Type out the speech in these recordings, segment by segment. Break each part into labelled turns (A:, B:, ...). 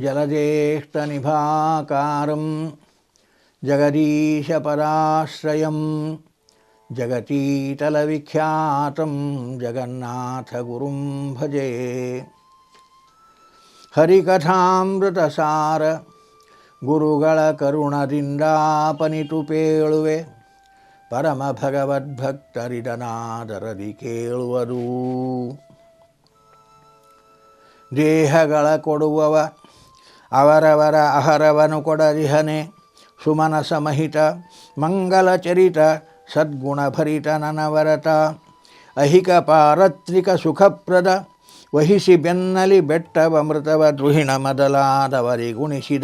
A: जलज्येष्ठनिभाकारं जगदीशपराश्रयं जगतीतलविख्यातं जगन्नाथगुरुं भजे ಹರಿಕಥಾಮೃತಸಾರ ಗುರುಗಳ ಕರುಣದಿಂದಾಪನಿತು ಪೇಳುವೆ ಪರಮ ಭಗವದ್ಭಕ್ತರಿದನಾದರದಿ ಕೇಳುವುದು ದೇಹಗಳ ಕೊಡುವವ ಅವರವರ ಅಹರವನು ಕೊಡರಿಹನೆ ಸುಮನಸ ಸಮಹಿತ ಮಂಗಲಚರಿತ, ಸದ್ಗುಣಭರಿತ ನನವರತ. ಅಹಿಕ ಪಾರತ್ರಿಕ ಸುಖಪ್ರದ, ವಹಿಸಿ ಬೆನ್ನಲಿ ಬೆಟ್ಟವ ಮೃತವ ದೃಹಿಣ ಮೊದಲಾದವರಿ ಗುಣಿಸಿದ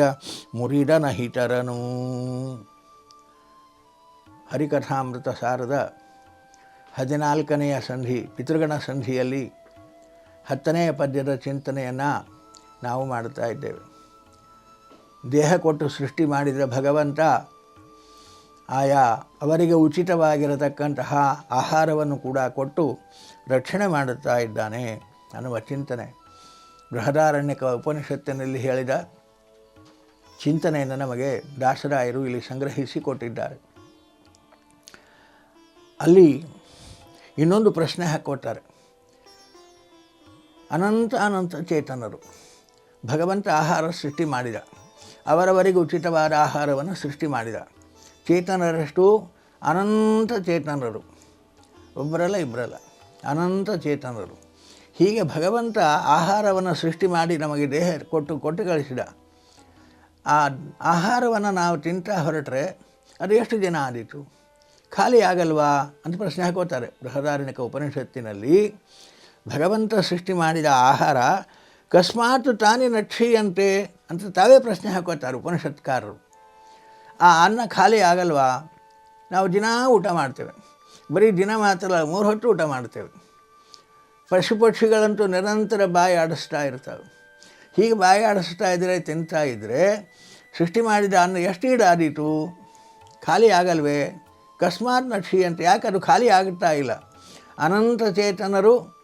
A: ಮುರಿದ ನಹಿತರನು ಹರಿಕಥಾಮೃತ ಸಾರದ ಹದಿನಾಲ್ಕನೆಯ ಸಂಧಿ, ಪಿತೃಗಣ ಸಂಧಿಯಲ್ಲಿ ಹತ್ತನೆಯ ಪದ್ಯದ ಚಿಂತನೆಯನ್ನು ನಾವು ಮಾಡುತ್ತಾ ಇದ್ದೇವೆ. ದೇಹ ಕೊಟ್ಟು ಸೃಷ್ಟಿ ಮಾಡಿದ ಭಗವಂತ ಆಯಾ ಅವರಿಗೆ ಉಚಿತವಾಗಿರತಕ್ಕಂತಹ ಆಹಾರವನ್ನು ಕೂಡ ಕೊಟ್ಟು ರಕ್ಷಣೆ ಮಾಡುತ್ತಾ ಇದ್ದಾನೆ ಅನ್ನುವ ಚಿಂತನೆ. ಬೃಹದಾರಣ್ಯಕ ಉಪನಿಷತ್ತಿನಲ್ಲಿ ಹೇಳಿದ ಚಿಂತನೆಯನ್ನು ನಮಗೆ ದಾಸರಾಯರು ಇಲ್ಲಿ ಸಂಗ್ರಹಿಸಿ ಕೊಟ್ಟಿದ್ದಾರೆ ಅಲ್ಲಿ ಇನ್ನೊಂದು ಪ್ರಶ್ನೆ ಹಾಕ್ಕೊಟ್ಟಾರೆ ಅನಂತ ಅನಂತ ಚೇತನರು ಭಗವಂತ ಆಹಾರ ಸೃಷ್ಟಿ ಮಾಡಿದ. ಅವರವರಿಗೆ ಉಚಿತವಾದ ಆಹಾರವನ್ನು ಸೃಷ್ಟಿ ಮಾಡಿದ. ಚೇತನರಷ್ಟು ಅನಂತ ಚೇತನರು. ಒಬ್ಬರಲ್ಲ ಇಬ್ಬರಲ್ಲ, ಅನಂತ ಚೇತನರು. ಹೀಗೆ ಭಗವಂತ ಆಹಾರವನ್ನು ಸೃಷ್ಟಿ ಮಾಡಿ ನಮಗೆ ದೇಹ ಕೊಟ್ಟು ಕೊಟ್ಟು ಕಳಿಸಿದ. ಆ ಆಹಾರವನ್ನು ನಾವು ತಿಂತ ಹೊರಟ್ರೆ ಅದು ಎಷ್ಟು ದಿನ ಆದೀತು? ಖಾಲಿ ಆಗಲ್ವಾ ಅಂತ ಪ್ರಶ್ನೆ ಹಾಕೋತಾರೆ ಬೃಹದಾರಣ್ಯಕ ಉಪನಿಷತ್ತಿನಲ್ಲಿ. ಭಗವಂತ ಸೃಷ್ಟಿ ಮಾಡಿದ ಆಹಾರ ಕಸ್ಮಾತ್ ತಾನೇ ನಕ್ಷೀಯಂತೆ ಅಂತ ತಾವೇ ಪ್ರಶ್ನೆ ಹಾಕೋತಾರೆ ಉಪನಿಷತ್ಕಾರರು. ಆ ಅನ್ನ ಖಾಲಿ ಆಗಲ್ವಾ? ನಾವು ದಿನಾ ಊಟ ಮಾಡ್ತೇವೆ. ಬರೀ ದಿನ ಮಾತ್ರ ಮೂರು ಹೊತ್ತು ಊಟ ಮಾಡ್ತೇವೆ. ಪಶು ಪಕ್ಷಿಗಳಂತೂ ನಿರಂತರ ಬಾಯಿ ಆಡಿಸ್ತಾ ಇರ್ತವೆ. ಹೀಗೆ ಬಾಯಿ ಆಡಿಸ್ತಾ ಇದ್ದರೆ ತಿಂತಾ ಇದ್ದರೆ ಸೃಷ್ಟಿ ಮಾಡಿದ ಅನ್ನ ಎಷ್ಟು ಈಡಾದೀತು? ಖಾಲಿ ಆಗಲ್ವೇ? ಕಸ್ಮಾತ್ ನಕ್ಷಿ ಅಂತ ಯಾಕೆ ಅದು ಖಾಲಿ ಆಗುತ್ತಾ ಇಲ್ಲ? ಅನಂತ ಚೇತನರು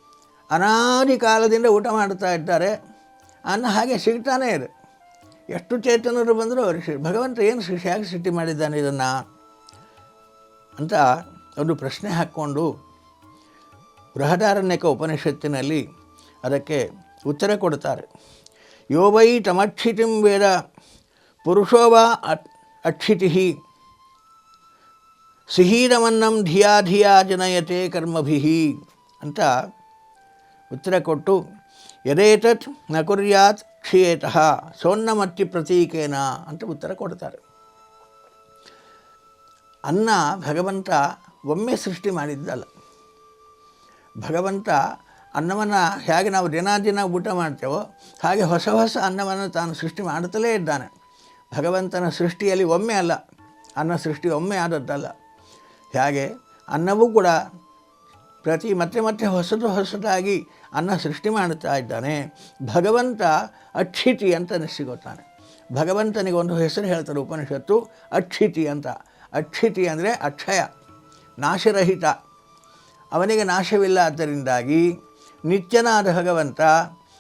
A: ಅನಾದಿ ಕಾಲದಿಂದ ಊಟ ಮಾಡ್ತಾ ಇದ್ದಾರೆ. ಅನ್ನ ಹಾಗೆ ಸಿಗ್ತಾನೇ ಇದೆ. ಎಷ್ಟು ಚೇತನರು ಬಂದರೂ ಅವರು ಭಗವಂತ ಏನು ಸಿಟ್ಟಿ ಸೃಷ್ಟಿ ಮಾಡಿದ್ದಾನೆ ಇದನ್ನು ಅಂತ ಒಂದು ಪ್ರಶ್ನೆ ಹಾಕ್ಕೊಂಡು ಬೃಹದಾರಣ್ಯಕ ಉಪನಿಷತ್ತಿನಲ್ಲಿ ಅದಕ್ಕೆ ಉತ್ತರ ಕೊಡ್ತಾರೆ. ಯೋ ವೈ ತಮಕ್ಷಿತಿಂ ವೇದ ಪುರುಷೋ ವಾ ಅಕ್ಷಿತಿ ಸಿಹೀರಮನ್ನಂ ಧಿಯಾ ಧಿಯಾ ಜನಯತೆ ಕರ್ಮಭಿ ಅಂತ ಉತ್ತರ ಕೊಟ್ಟು, ಯದೇತತ್ನ ಕುರ್ಯಾತ್ ಸೋನ್ನಮತ್ತಿ ಪ್ರತೀಕೇನ ಅಂತ ಉತ್ತರ ಕೊಡ್ತಾರೆ. ಅನ್ನ ಭಗವಂತ ಒಮ್ಮೆ ಸೃಷ್ಟಿ ಮಾಡಿದ್ದಲ್ಲ. ಭಗವಂತ ಅನ್ನವನ್ನು ಹೇಗೆ ನಾವು ದಿನ ದಿನ ಊಟ ಮಾಡ್ತೇವೋ, ಹಾಗೆ ಹೊಸ ಹೊಸ ಅನ್ನವನ್ನು ತಾನು ಸೃಷ್ಟಿ ಮಾಡುತ್ತಲೇ ಇದ್ದಾನೆ. ಭಗವಂತನ ಸೃಷ್ಟಿಯಲ್ಲಿ ಒಮ್ಮೆ ಅಲ್ಲ, ಅನ್ನ ಸೃಷ್ಟಿ ಒಮ್ಮೆ ಆದದ್ದಲ್ಲ. ಹೇಗೆ? ಅನ್ನವೂ ಕೂಡ ಪ್ರತಿ ಮತ್ತೆ ಮತ್ತೆ ಹೊಸದು ಹೊಸದಾಗಿ ಅನ್ನ ಸೃಷ್ಟಿ ಮಾಡುತ್ತಾ ಇದ್ದಾನೆ. ಭಗವಂತ ಅಕ್ಷಿತಿ ಅಂತ ಸಿಗುತ್ತಾನೆ ಭಗವಂತನಿಗೆ ಒಂದು ಹೆಸರು ಹೇಳ್ತಾರೆ ಉಪನಿಷತ್ತು ಅಕ್ಷಿತಿ ಅಂತ. ಅಕ್ಷಿತಿ ಅಂದರೆ ಅಕ್ಷಯ, ನಾಶರಹಿತ. ಅವನಿಗೆ ನಾಶವಿಲ್ಲ ಆದ್ದರಿಂದಾಗಿ ನಿತ್ಯನಾದ ಭಗವಂತ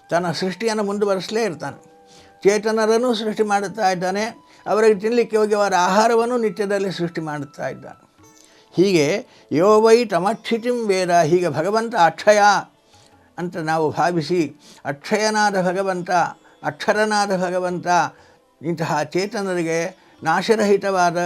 A: ತನ್ನ ಸೃಷ್ಟಿಯನ್ನು ಮುಂದುವರಿಸಲೇ ಇರ್ತಾನೆ. ಚೇತನರನ್ನು ಸೃಷ್ಟಿ ಮಾಡುತ್ತಾ ಇದ್ದಾನೆ. ಅವರಿಗೆ ತಿನ್ನಲಿಕ್ಕೆ ಯೋಗ್ಯವಾದ ಆಹಾರವನ್ನು ನಿತ್ಯದಲ್ಲಿ ಸೃಷ್ಟಿ ಮಾಡುತ್ತಾ ಇದ್ದಾನೆ. ಹೀಗೆ ಯೋ ವೈ ತಮಕ್ಷಿತಿಂ ವೇದ, ಹೀಗೆ ಭಗವಂತ ಅಕ್ಷಯ. ಅಂತ ನಾವು ಭಾವಿಸಿ ಅಕ್ಷಯನಾದ ಭಗವಂತ, ಅಕ್ಷರನಾದ ಭಗವಂತ, ಇಂತಹ ಚೇತನರಿಗೆ ನಾಶರಹಿತವಾದ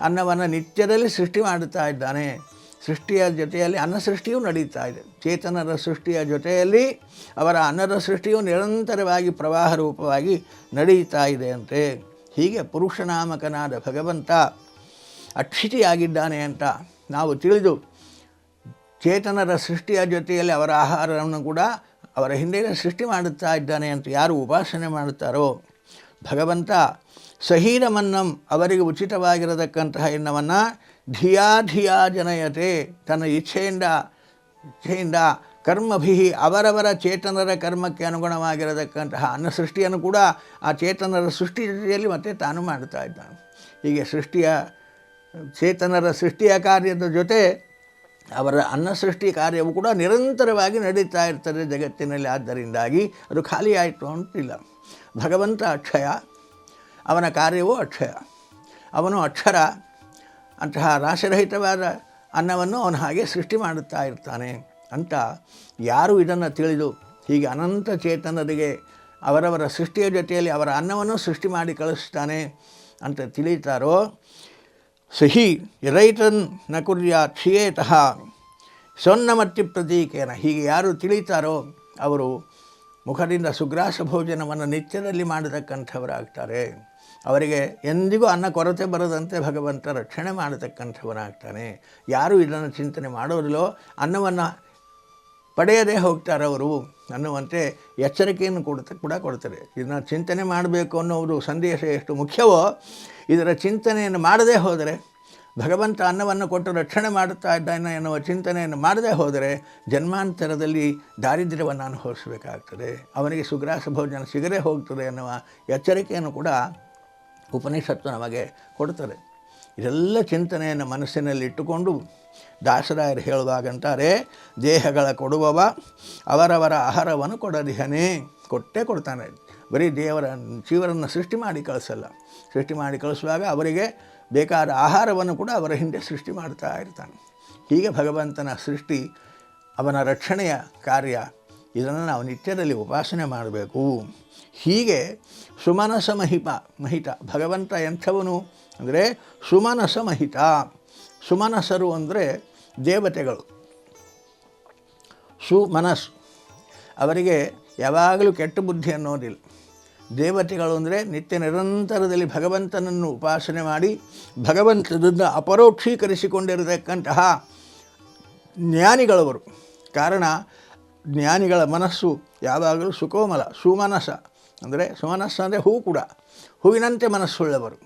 A: ಅನ್ನವನ್ನು ನಿತ್ಯದಲ್ಲಿ ಸೃಷ್ಟಿ ಮಾಡುತ್ತಾ ಇದ್ದಾನೆ. ಸೃಷ್ಟಿಯ ಜೊತೆಯಲ್ಲಿ ಅನ್ನ ಸೃಷ್ಟಿಯೂ ನಡೀತಾ ಇದೆ. ಚೇತನರ ಸೃಷ್ಟಿಯ ಜೊತೆಯಲ್ಲಿ ಅವರ ಅನ್ನದ ಸೃಷ್ಟಿಯು ನಿರಂತರವಾಗಿ ಪ್ರವಾಹ ರೂಪವಾಗಿ ನಡೀತಾ ಇದೆ ಅಂತೆ ಹೀಗೆ ಪುರುಷನಾಮಕನಾದ ಭಗವಂತ ಅಕ್ಷಿತಿಯಾಗಿದ್ದಾನೆ ಅಂತ ನಾವು ತಿಳಿದು ಚೇತನರ ಸೃಷ್ಟಿಯ ಜೊತೆಯಲ್ಲಿ ಅವರ ಆಹಾರವನ್ನು ಕೂಡ ಅವರ ಹಿಂದೆಯೇ ಸೃಷ್ಟಿ ಮಾಡುತ್ತಾ ಇದ್ದಾನೆ ಅಂತ ಯಾರು ಉಪಾಸನೆ ಮಾಡುತ್ತಾರೋ? ಭಗವಂತ ಸಹೀರಮನ್ನಂ ಅವರಿಗೆ ಉಚಿತವಾಗಿರತಕ್ಕಂತಹ ಎನ್ನವನ್ನು ಧಿಯಾ ಧಿಯಾ ಜನಯತೆ, ತನ್ನ ಇಚ್ಛೆಯಿಂದ ಇಚ್ಛೆಯಿಂದ ಕರ್ಮಭಿಹಿ ಅವರವರ ಚೇತನರ ಕರ್ಮಕ್ಕೆ ಅನುಗುಣವಾಗಿರತಕ್ಕಂತಹ ಅನ್ನ ಸೃಷ್ಟಿಯನ್ನು ಕೂಡ ಆ ಚೇತನರ ಸೃಷ್ಟಿ ಜೊತೆಯಲ್ಲಿ ಮತ್ತೆ ತಾನು ಮಾಡುತ್ತಾ ಇದ್ದಾನೆ. ಹೀಗೆ ಸೃಷ್ಟಿಯ, ಚೇತನರ ಸೃಷ್ಟಿಯ ಕಾರ್ಯದ ಜೊತೆ ಅವರ ಅನ್ನ ಸೃಷ್ಟಿ ಕಾರ್ಯವು ಕೂಡ ನಿರಂತರವಾಗಿ ನಡೀತಾ ಇರ್ತದೆ ಜಗತ್ತಿನಲ್ಲಿ. ಆದ್ದರಿಂದಾಗಿ ಅದು ಖಾಲಿಯಾಯಿತು ಅಂತಿಲ್ಲ. ಭಗವಂತ ಅಕ್ಷಯ, ಅವನ ಕಾರ್ಯವೂ ಅಕ್ಷಯ. ಅವನು ಅಕ್ಷರ, ಅಂತಹ ರಾಶರಹಿತವಾದ ಅನ್ನವನ್ನು ಅವನು ಹಾಗೆ ಸೃಷ್ಟಿ ಮಾಡುತ್ತಾ ಇರ್ತಾನೆ ಅಂತ ಯಾರು ಇದನ್ನು ತಿಳಿದು ಹೀಗೆ ಅನಂತ ಚೇತನರಿಗೆ ಅವರವರ ಸೃಷ್ಟಿಯ ಜೊತೆಯಲ್ಲಿ ಅವರ ಅನ್ನವನ್ನು ಸೃಷ್ಟಿ ಮಾಡಿ ಕಳಿಸ್ತಾನೆ ಅಂತ ತಿಳಿತಾರೋ ಸಿಹಿ ರೈತನ್ನ ಕುರ್ಯ ಕ್ಷಿಯೇತಃ ಸೊನ್ನಮತ್ತಿ ಪ್ರತೀಕೇನ. ಹೀಗೆ ಯಾರು ತಿಳಿತಾರೋ ಅವರು ಮುಖದಿಂದ ಸುಗ್ರಾಸ ಭೋಜನವನ್ನು ನಿತ್ಯದಲ್ಲಿ ಮಾಡತಕ್ಕಂಥವರಾಗ್ತಾರೆ. ಅವರಿಗೆ ಎಂದಿಗೂ ಅನ್ನ ಕೊರತೆ ಬರದಂತೆ ಭಗವಂತ ರಕ್ಷಣೆ ಮಾಡತಕ್ಕಂಥವನಾಗ್ತಾನೆ ಯಾರು ಇದನ್ನು ಚಿಂತನೆ ಮಾಡೋದಿಲ್ಲೋ ಅನ್ನವನ್ನು ಪಡೆಯದೇ ಹೋಗ್ತಾರೆ ಅವರು ಅನ್ನುವಂತೆ ಎಚ್ಚರಿಕೆಯನ್ನು ಕೊಡ್ತ ಕೂಡ ಕೊಡ್ತಾರೆ. ಇದನ್ನು ಚಿಂತನೆ ಮಾಡಬೇಕು ಅನ್ನೋದು ಸಂದೇಶ ಎಷ್ಟು ಮುಖ್ಯವೋ ಇದರ ಚಿಂತನೆಯನ್ನು ಮಾಡದೇ ಹೋದರೆ, ಭಗವಂತ ಅನ್ನವನ್ನು ಕೊಟ್ಟು ರಕ್ಷಣೆ ಮಾಡುತ್ತಾ ಇದ್ದಾನೆ ಎನ್ನುವ ಚಿಂತನೆಯನ್ನು ಮಾಡದೇ ಹೋದರೆ ಜನ್ಮಾಂತರದಲ್ಲಿ ದಾರಿದ್ರ್ಯವನ್ನು ಅನುಭವಿಸಬೇಕಾಗ್ತದೆ. ಅವನಿಗೆ ಸುಗ್ರಾಸ ಭೋಜನ ಸಿಗದೇ ಹೋಗ್ತದೆ ಎನ್ನುವ ಎಚ್ಚರಿಕೆಯನ್ನು ಕೂಡ ಉಪನಿಷತ್ತು ನಮಗೆ ಕೊಡ್ತದೆ ಇದೆಲ್ಲ ಚಿಂತನೆಯನ್ನು ಮನಸ್ಸಿನಲ್ಲಿಟ್ಟುಕೊಂಡು ದಾಸರಾಯರು ಹೇಳುವಾಗಂತಾರೆ, ದೇಹಗಳ ಕೊಡುವವ ಅವರವರ ಆಹಾರವನ್ನು ಕೊಡದಿಹನೇ, ಕೊಟ್ಟೇ ಕೊಡ್ತಾನೆ. ಬರೀ ದೇವರ ಜೀವರನ್ನು ಸೃಷ್ಟಿ ಮಾಡಿ ಕಳಿಸಲ್ಲ. ಸೃಷ್ಟಿ ಮಾಡಿ ಕಳಿಸುವಾಗ ಅವರಿಗೆ ಬೇಕಾದ ಆಹಾರವನ್ನು ಕೂಡ ಅವರ ಹಿಂದೆ ಸೃಷ್ಟಿ ಮಾಡ್ತಾ ಇರ್ತಾನೆ. ಹೀಗೆ ಭಗವಂತನ ಸೃಷ್ಟಿ, ಅವನ ರಕ್ಷಣೆಯ ಕಾರ್ಯ, ಇದನ್ನು ನಾವು ನಿತ್ಯದಲ್ಲಿ ಉಪಾಸನೆ ಮಾಡಬೇಕು. ಹೀಗೆ ಸುಮನಸ ಮಹಿಪ ಮಹಿತ, ಭಗವಂತ ಎಂಥವನು ಅಂದರೆ ಸುಮನಸ ಮಹಿತ. ಸುಮನಸರು ಅಂದರೆ ದೇವತೆಗಳು. ಸುಮನಸ್, ಅವರಿಗೆ ಯಾವಾಗಲೂ ಕೆಟ್ಟ ಬುದ್ಧಿ ಅನ್ನೋದಿಲ್ಲ. ದೇವತೆಗಳು ಅಂದರೆ ನಿತ್ಯ ನಿರಂತರದಲ್ಲಿ ಭಗವಂತನನ್ನು ಉಪಾಸನೆ ಮಾಡಿ ಭಗವಂತನನ್ನು ಅಪರೋಕ್ಷೀಕರಿಸಿಕೊಂಡಿರತಕ್ಕಂತಹ ಜ್ಞಾನಿಗಳವರು. ಕಾರಣ, ಜ್ಞಾನಿಗಳ ಮನಸ್ಸು ಯಾವಾಗಲೂ ಸುಕೋಮಲ, ಸುಮನಸ. ಅಂದರೆ ಸುಮನಸ್ಸು ಅಂದರೆ ಹೂ ಕೂಡ. ಹೂವಿನಂತೆ ಮನಸ್ಸುಳ್ಳವರು.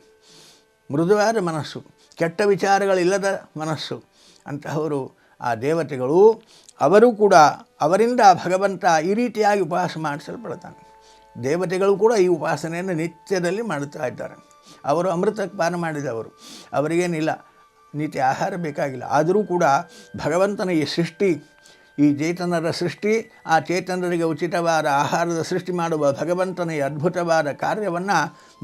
A: ಮೃದುವಾದ ಮನಸ್ಸು. ಕೆಟ್ಟ ವಿಚಾರಗಳಿಲ್ಲದ ಮನಸ್ಸು. ಅಂತಹವರು ಆ ದೇವತೆಗಳು ಅವರು ಕೂಡ ಅವರಿಂದ ಭಗವಂತ ಈ ರೀತಿಯಾಗಿ ಉಪವಾಸ ಮಾಡಿಸಲ್ಪಡ್ತಾನೆ. ದೇವತೆಗಳು ಕೂಡ ಈ ಉಪಾಸನೆಯನ್ನು ನಿತ್ಯದಲ್ಲಿ ಮಾಡುತ್ತಾ ಇದ್ದಾರೆ. ಅವರು ಅಮೃತಕ್ಕೆ ಪಾನ ಮಾಡಿದವರು. ಅವರಿಗೇನಿಲ್ಲ. ನಿತ್ಯ ಆಹಾರ ಬೇಕಾಗಿಲ್ಲ. ಆದರೂ ಕೂಡ ಭಗವಂತನ ಈ ಸೃಷ್ಟಿ ಈ ಚೇತನರ ಸೃಷ್ಟಿ, ಆ ಚೇತನರಿಗೆ ಉಚಿತವಾದ ಆಹಾರದ ಸೃಷ್ಟಿ ಮಾಡುವ ಭಗವಂತನ ಅದ್ಭುತವಾದ ಕಾರ್ಯವನ್ನು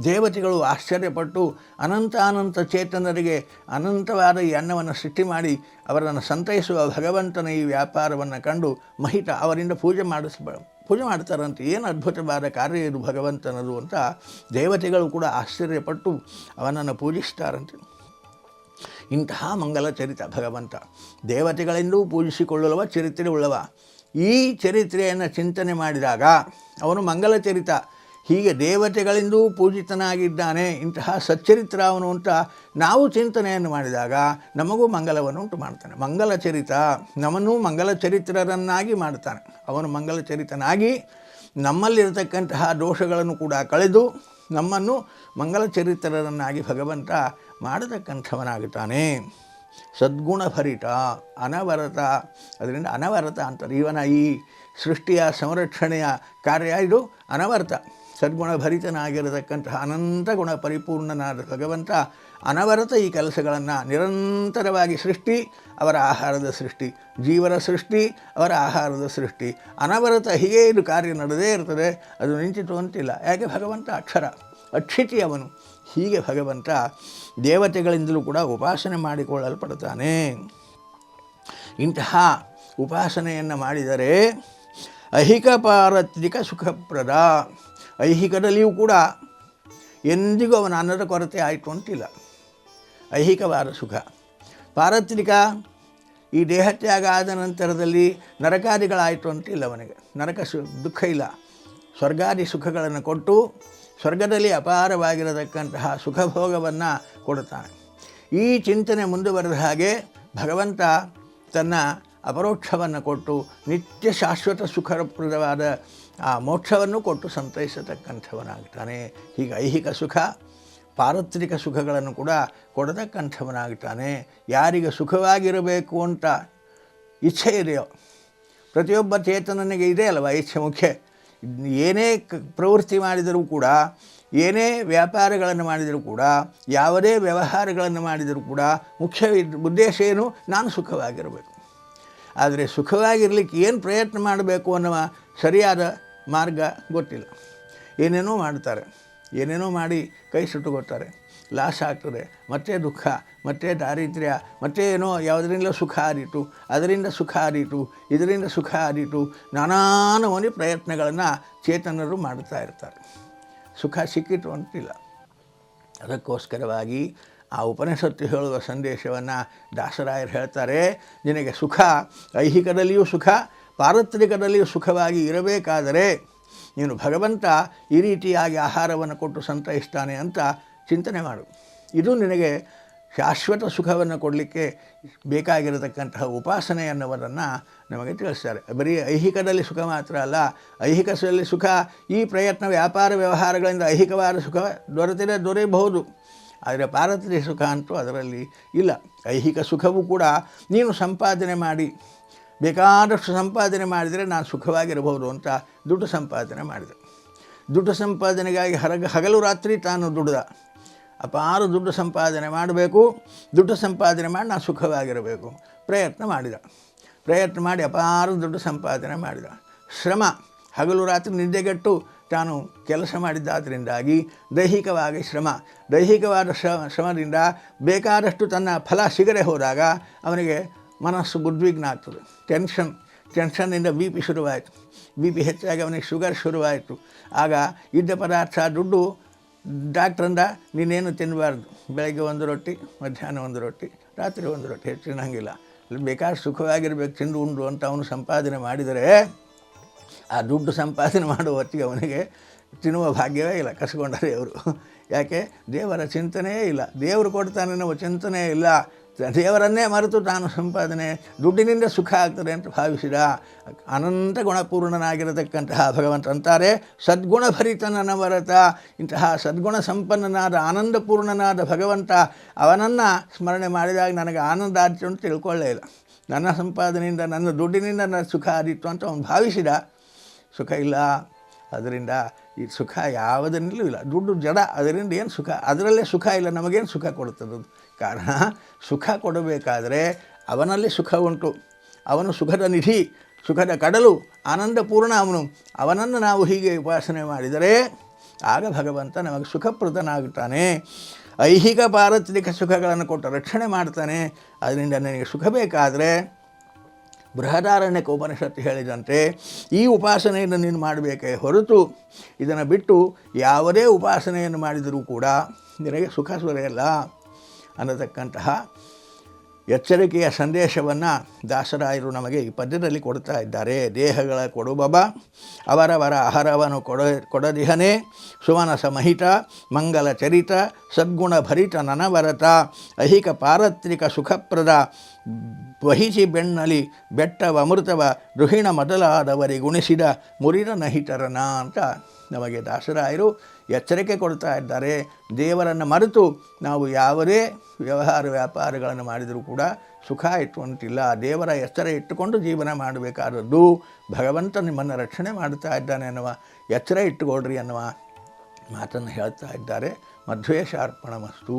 A: ದೇವತೆಗಳು ಆಶ್ಚರ್ಯಪಟ್ಟು ಅನಂತ ಅನಂತ ಚೇತನರಿಗೆ ಅನಂತವಾದ ಈ ಅನ್ನವನ್ನು ಸೃಷ್ಟಿ ಮಾಡಿ ಅವರನ್ನು ಸಂತೈಸುವ ಭಗವಂತನ ಈ ವ್ಯಾಪಾರವನ್ನು ಕಂಡು ಮಹಿತ ಅವರಿಂದ ಪೂಜೆ ಮಾಡಿಸ್ಬ ಪೂಜೆ ಮಾಡ್ತಾರಂತೆ. ಏನು ಅದ್ಭುತವಾದ ಕಾರ್ಯ ಇದು ಭಗವಂತನದು ಅಂತ ದೇವತೆಗಳು ಕೂಡ ಆಶ್ಚರ್ಯಪಟ್ಟು ಅವನನ್ನು ಪೂಜಿಸ್ತಾರಂತೆ. ಇಂತಹ ಮಂಗಲ ಚರಿತ ಭಗವಂತ. ದೇವತೆಗಳೆಂದೂ ಪೂಜಿಸಿಕೊಳ್ಳುವ ಚರಿತ್ರೆ ಉಳ್ಳವ. ಈ ಚರಿತ್ರೆಯನ್ನು ಚಿಂತನೆ ಮಾಡಿದಾಗ ಅವನು ಮಂಗಲ ಚರಿತ ಹೀಗೆ ದೇವತೆಗಳಿಂದೂ ಪೂಜಿತನಾಗಿದ್ದಾನೆ, ಇಂತಹ ಸಚ್ಚರಿತ್ರ ಅವನು ಅಂತ ನಾವು ಚಿಂತನೆಯನ್ನು ಮಾಡಿದಾಗ ನಮಗೂ ಮಂಗಲವನ್ನು ಉಂಟು ಮಾಡ್ತಾನೆ ಮಂಗಲ ಚರಿತ ನಮ್ಮನ್ನು ಮಂಗಲ ಚರಿತ್ರರನ್ನಾಗಿ ಮಾಡ್ತಾನೆ ಅವನು ಮಂಗಲ ಚರಿತನಾಗಿ ನಮ್ಮಲ್ಲಿರತಕ್ಕಂತಹ ದೋಷಗಳನ್ನು ಕೂಡ ಕಳೆದು ನಮ್ಮನ್ನು ಮಂಗಲ ಚರಿತ್ರರನ್ನಾಗಿ ಭಗವಂತ ಮಾಡತಕ್ಕಂಥವನಾಗುತ್ತಾನೆ ಸದ್ಗುಣಭರಿತ, ಅನವರತ, ಅದರಿಂದ ಅನವರತ ಅಂತ ಇವನ ಈ ಸೃಷ್ಟಿಯ ಸಂರಕ್ಷಣೆಯ ಕಾರ್ಯ ಇದು ಅನವರತ. ಸದ್ಗುಣಭರಿತನಾಗಿರತಕ್ಕಂತಹ ಅನಂತ ಗುಣ ಪರಿಪೂರ್ಣನಾದ ಭಗವಂತ ಅನವರತ ಈ ಕೆಲಸಗಳನ್ನು ನಿರಂತರವಾಗಿ ಸೃಷ್ಟಿ, ಅವರ ಆಹಾರದ ಸೃಷ್ಟಿ, ಜೀವರ ಸೃಷ್ಟಿ, ಅವರ ಆಹಾರದ ಸೃಷ್ಟಿ. ಅನವರತ ಹೀಗೆ ಇದು ಕಾರ್ಯ ನಡೆದೇ ಇರ್ತದೆ, ಅದು ನಿಂತಿತು ಅಂತಿಲ್ಲ. ಯಾಕೆ? ಭಗವಂತ ಅಕ್ಷರ ಅಕ್ಷಿತಿ ಅವನು ಹೀಗೆ ಭಗವಂತ ದೇವತೆಗಳಿಂದಲೂ ಕೂಡ ಉಪಾಸನೆ ಮಾಡಿಕೊಳ್ಳಲ್ಪಡ್ತಾನೆ ಇಂತಹ ಉಪಾಸನೆಯನ್ನು ಮಾಡಿದರೆ ಐಹಿಕ ಪಾರತ್ರಿಕ ಸುಖಪ್ರದ, ಐಹಿಕದಲ್ಲಿಯೂ ಕೂಡ ಎಂದಿಗೂ ಅವನ ಅನ್ನದ ಕೊರತೆ ಆಯಿತು ಅಂತಿಲ್ಲ. ಐಹಿಕವಾದ ಸುಖ. ಪಾರತ್ರಿಕ ಈ ದೇಹತ್ಯಾಗ ಆದ ನಂತರದಲ್ಲಿ ನರಕಾದಿಗಳಾಯಿತು ಅಂತಿಲ್ಲ ಅವನಿಗೆ. ನರಕ ಸು, ದುಃಖ ಇಲ್ಲ. ಸ್ವರ್ಗಾದಿ ಸುಖಗಳನ್ನು ಕೊಟ್ಟು ಸ್ವರ್ಗದಲ್ಲಿ ಅಪಾರವಾಗಿರತಕ್ಕಂತಹ ಸುಖಭೋಗವನ್ನು ಕೊಡುತ್ತಾನೆ. ಈ ಚಿಂತನೆ ಮುಂದುವರೆದ ಹಾಗೆ ಭಗವಂತ ತನ್ನ ಅಪರೋಕ್ಷವನ್ನು ಕೊಟ್ಟು ನಿತ್ಯ ಶಾಶ್ವತ ಸುಖಪ್ರದವಾದ ಆ ಮೋಕ್ಷವನ್ನು ಕೊಟ್ಟು ಸಂತೈಸತಕ್ಕಂಥವನಾಗ್ತಾನೆ. ಹೀಗೆ ಐಹಿಕ ಸುಖ, ಪಾರತ್ರಿಕ ಸುಖಗಳನ್ನು ಕೂಡ ಕೊಡತಕ್ಕಂಥವನಾಗ್ತಾನೆ. ಯಾರಿಗೆ ಸುಖವಾಗಿರಬೇಕು ಅಂತ ಇಚ್ಛೆ ಇದೆಯೋ, ಪ್ರತಿಯೊಬ್ಬ ಚೇತನನಿಗೆ ಇದೆ ಅಲ್ವಾ ಇಚ್ಛೆ ಮುಖ್ಯ? ಏನೇ ಪ್ರವೃತ್ತಿ ಮಾಡಿದರೂ ಕೂಡ, ಏನೇ ವ್ಯಾಪಾರಗಳನ್ನು ಮಾಡಿದರೂ ಕೂಡ, ಯಾವುದೇ ವ್ಯವಹಾರಗಳನ್ನು ಮಾಡಿದರೂ ಕೂಡ ಮುಖ್ಯ ಉದ್ದೇಶ ಏನು? ನಾನು ಸುಖವಾಗಿರಬೇಕು. ಆದರೆ ಸುಖವಾಗಿರಲಿಕ್ಕೆ ಏನು ಪ್ರಯತ್ನ ಮಾಡಬೇಕು ಅನ್ನುವ ಸರಿಯಾದ ಮಾರ್ಗ ಗೊತ್ತಿಲ್ಲ. ಏನೇನೋ ಮಾಡ್ತಾರೆ. ಏನೇನೋ ಮಾಡಿ ಕೈ ಸುಟ್ಟುಕೊಳ್ತಾರೆ. ಲಾಸ್ ಆಗ್ತದೆ. ಮತ್ತೆ ದುಃಖ, ಮತ್ತೆ ದಾರಿದ್ರ್ಯ, ಮತ್ತೆ ಏನೋ ಯಾವುದರಿಂದ ಸುಖ ಆದೀತು ಅದರಿಂದ ಸುಖ ಆದೀತು ಇದರಿಂದ ಸುಖ ಆದೀತು ನಾನಾ ನಮೂನಿ ಪ್ರಯತ್ನಗಳನ್ನು ಚೇತನರು ಮಾಡ್ತಾ ಇರ್ತಾರೆ. ಸುಖ ಸಿಕ್ಕಿತು ಅಂತಿಲ್ಲ. ಅದಕ್ಕೋಸ್ಕರವಾಗಿ ಆ ಉಪನಿಷತ್ತು ಹೇಳುವ ಸಂದೇಶವನ್ನು ದಾಸರಾಯರು ಹೇಳ್ತಾರೆ, ನಿನಗೆ ಸುಖ, ಐಹಿಕದಲ್ಲಿಯೂ ಸುಖ, ಪಾರತ್ರಿಕದಲ್ಲಿಯೂ ಸುಖವಾಗಿ ಇರಬೇಕಾದರೆ ನೀನು ಭಗವಂತ ಈ ರೀತಿಯಾಗಿ ಆಹಾರವನ್ನು ಕೊಟ್ಟು ಸಂತೈಸ್ತಾನೆ ಅಂತ ಚಿಂತನೆ ಮಾಡು ಇದು ನಿನಗೆ ಶಾಶ್ವತ ಸುಖವನ್ನು ಕೊಡಲಿಕ್ಕೆ ಬೇಕಾಗಿರತಕ್ಕಂತಹ ಉಪಾಸನೆ ಅನ್ನೋದನ್ನು ನಮಗೆ ತಿಳಿಸ್ತಾರೆ. ಬರೀ ಐಹಿಕದಲ್ಲಿ ಸುಖ ಮಾತ್ರ ಅಲ್ಲ ಐಹಿಕದಲ್ಲಿ ಸುಖ, ಈ ಪ್ರಯತ್ನ ವ್ಯಾಪಾರ ವ್ಯವಹಾರಗಳಿಂದ ಐಹಿಕವಾದ ಸುಖ ದೊರೆತರೆ ದೊರೆಯಬಹುದು. ಆದರೆ ಪಾರತ್ರಿಕ ಸುಖ ಅಂತೂ ಅದರಲ್ಲಿ ಇಲ್ಲ. ಐಹಿಕ ಸುಖವೂ ಕೂಡ ನೀನು ಸಂಪಾದನೆ ಮಾಡಿ, ಬೇಕಾದಷ್ಟು ಸಂಪಾದನೆ ಮಾಡಿದರೆ ನಾನು ಸುಖವಾಗಿರಬಹುದು ಅಂತ ದುಡ್ಡು ಸಂಪಾದನೆ ಮಾಡಿದೆ. ದುಡ್ಡು ಸಂಪಾದನೆಗಾಗಿ ಹರಗ, ಹಗಲು ರಾತ್ರಿ ತಾನು ದುಡ್ದ. ಅಪಾರ ದುಡ್ಡು ಸಂಪಾದನೆ ಮಾಡಬೇಕು, ದುಡ್ಡು ಸಂಪಾದನೆ ಮಾಡಿ ನಾನು ಸುಖವಾಗಿರಬೇಕು. ಪ್ರಯತ್ನ ಮಾಡಿದ. ಪ್ರಯತ್ನ ಮಾಡಿ ಅಪಾರ ದುಡ್ಡು ಸಂಪಾದನೆ ಮಾಡಿದ. ಶ್ರಮ, ಹಗಲು ರಾತ್ರಿ ನಿದ್ದೆಗೆಟ್ಟು ತಾನು ಕೆಲಸ ಮಾಡಿದ್ದಾದ್ದರಿಂದಾಗಿ ದೈಹಿಕವಾಗಿ ಶ್ರಮ, ದೈಹಿಕವಾದ ಶ್ರಮ ಶ್ರಮದಿಂದ ಬೇಕಾದಷ್ಟು ತನ್ನ ಫಲ ಸಿಗದೆ ಹೋದಾಗ ಅವನಿಗೆ ಮನಸ್ಸು ಉದ್ವಿಗ್ನ ಆಗ್ತದೆ. ಟೆನ್ಷನ್ ಟೆನ್ಷನ್ನಿಂದ ಬಿ ಪಿ ಶುರುವಾಯಿತು. ಬಿ ಪಿ ಹೆಚ್ಚಾಗಿ ಅವನಿಗೆ ಶುಗರ್ ಶುರುವಾಯಿತು. ಆಗ ಇದ್ದ ಪದಾರ್ಥ, ದುಡ್ಡು ಡಾಕ್ಟ್ರಂದ, ನೀನೇನು ತಿನ್ನಬಾರ್ದು ಬೆಳಗ್ಗೆ ಒಂದು ರೊಟ್ಟಿ, ಮಧ್ಯಾಹ್ನ ಒಂದು ರೊಟ್ಟಿ, ರಾತ್ರಿ ಒಂದು ರೊಟ್ಟಿ ಹೆಚ್ಚು ತಿನ್ನಂಗಿಲ್ಲ ಬೇಕಾದ್ರೆ ಸುಖವಾಗಿರ್ಬೇಕು, ತಿಂದು ಉಂಡು ಅಂತ ಅವನು ಸಂಪಾದನೆ ಮಾಡಿದರೆ, ಆ ದುಡ್ಡು ಸಂಪಾದನೆ ಮಾಡುವ ಹೊತ್ತಿಗೆ ಅವನಿಗೆ ತಿನ್ನುವ ಭಾಗ್ಯವೇ ಇಲ್ಲ, ಕಸ್ಕೊಂಡರೆ ಅವರು. ಯಾಕೆ? ದೇವರ ಚಿಂತನೆಯೇ ಇಲ್ಲ. ದೇವರು ಕೊಡ್ತಾನೆ ಅನ್ನುವ ಚಿಂತನೆ ಇಲ್ಲ. ದೇವರನ್ನೇ ಮರೆತು ತಾನು ಸಂಪಾದನೆ, ದುಡ್ಡಿನಿಂದ ಸುಖ ಆಗ್ತದೆ ಅಂತ ಭಾವಿಸಿದ ಅನಂತ ಗುಣಪೂರ್ಣನಾಗಿರತಕ್ಕಂತಹ ಭಗವಂತ ಅಂತಾರೆ. ಸದ್ಗುಣಭರಿತನನ ಭರತ ಇಂತಹ ಸದ್ಗುಣ ಸಂಪನ್ನನಾದ, ಆನಂದಪೂರ್ಣನಾದ ಭಗವಂತ, ಅವನನ್ನು ಸ್ಮರಣೆ ಮಾಡಿದಾಗ ನನಗೆ ಆನಂದ ಆದಿತ್ತು ಅಂತ ತಿಳ್ಕೊಳ್ಳೇ ಇಲ್ಲ. ನನ್ನ ಸಂಪಾದನೆಯಿಂದ, ನನ್ನ ದುಡ್ಡಿನಿಂದ ನನ್ನ ಸುಖ ಆದಿತ್ತು ಅಂತ ಅವನು ಭಾವಿಸಿದ. ಸುಖ ಇಲ್ಲ. ಅದರಿಂದ ಈ ಸುಖ ಯಾವುದನ್ನಲ್ಲೂ ಇಲ್ಲ. ದುಡ್ಡು ಜಡ, ಅದರಿಂದ ಏನು ಸುಖ? ಅದರಲ್ಲೇ ಸುಖ ಇಲ್ಲ. ನಮಗೇನು ಸುಖ ಕೊಡುತ್ತದೆ ಕಾರಣ ಸುಖ ಕೊಡಬೇಕಾದರೆ ಅವನಲ್ಲಿ ಸುಖ ಉಂಟು. ಅವನು ಸುಖದ ನಿಧಿ, ಸುಖದ ಕಡಲು ಆನಂದಪೂರ್ಣ ಅವನು. ಅವನನ್ನು ನಾವು ಹೀಗೆ ಉಪಾಸನೆ ಮಾಡಿದರೆ ಆಗ ಭಗವಂತ ನಮಗೆ ಸುಖಪ್ರದನಾಗುತ್ತಾನೆ. ಐಹಿಕ ಪಾರತ್ರಿಕ ಸುಖಗಳನ್ನು ಕೊಟ್ಟು ರಕ್ಷಣೆ ಮಾಡ್ತಾನೆ. ಅದರಿಂದ ನನಗೆ ಸುಖ ಬೇಕಾದರೆ ಬೃಹದಾರಣ್ಯಕ ಉಪನಿಷತ್ತು ಹೇಳಿದಂತೆ ಈ ಉಪಾಸನೆಯನ್ನು ನೀನು ಮಾಡಬೇಕೇ ಹೊರತು ಇದನ್ನು ಬಿಟ್ಟು ಯಾವುದೇ ಉಪಾಸನೆಯನ್ನು ಮಾಡಿದರೂ ಕೂಡ ನಿನಗೆ ಸುಖ ಸುರೆಯಲ್ಲ ಅನ್ನತಕ್ಕಂತಹ ಎಚ್ಚರಿಕೆಯ ಸಂದೇಶವನ್ನು ದಾಸರಾಯರು ನಮಗೆ ಈ ಪದ್ಯದಲ್ಲಿ ಕೊಡ್ತಾ ಇದ್ದಾರೆ. ದೇಹಗಳ ಕೊಡುಬಬ ಅವರವರ ಆಹಾರವನ್ನು ಕೊಡ, ಕೊಡದಿಹನೆ ಸುಮನ ಸಮಹಿತ ಮಂಗಲ ಚರಿತ, ಸದ್ಗುಣ ಭರಿತ ನನವರತ, ಐಹಿಕ ಪಾರತ್ರಿಕ ಸುಖಪ್ರದ ವಹಿಸಿ ಬೆಣ್ಣಲಿ ಬೆಟ್ಟವ ಅಮೃತವ ರುಹಿಣ ಮೊದಲಾದವರಿಗುಣಿಸಿದ ಮುರಿದ ನಹಿತರನ ಅಂತ ನಮಗೆ ದಾಸರಾಯರು ಎಚ್ಚರಿಕೆ ಕೊಡ್ತಾ ಇದ್ದಾರೆ. ದೇವರನ್ನು ಮರೆತು ನಾವು ಯಾವುದೇ ವ್ಯವಹಾರ ವ್ಯಾಪಾರಗಳನ್ನು ಮಾಡಿದರೂ ಕೂಡ ಸುಖ ಇಟ್ಟುವಂತಿಲ್ಲ ದೇವರ ಎಚ್ಚರ ಇಟ್ಟುಕೊಂಡು ಜೀವನ ಮಾಡಬೇಕಾದದ್ದು ಭಗವಂತ ನಿಮ್ಮನ್ನು ರಕ್ಷಣೆ ಮಾಡ್ತಾ ಇದ್ದಾನೆ ಅನ್ನುವ ಎಚ್ಚರ ಇಟ್ಟುಕೊಳ್ರಿ ಅನ್ನುವ ಮಾತನ್ನು ಹೇಳ್ತಾ ಇದ್ದಾರೆ. ಮಧ್ವೇಶಾರ್ಪಣ ಮಸ್ತು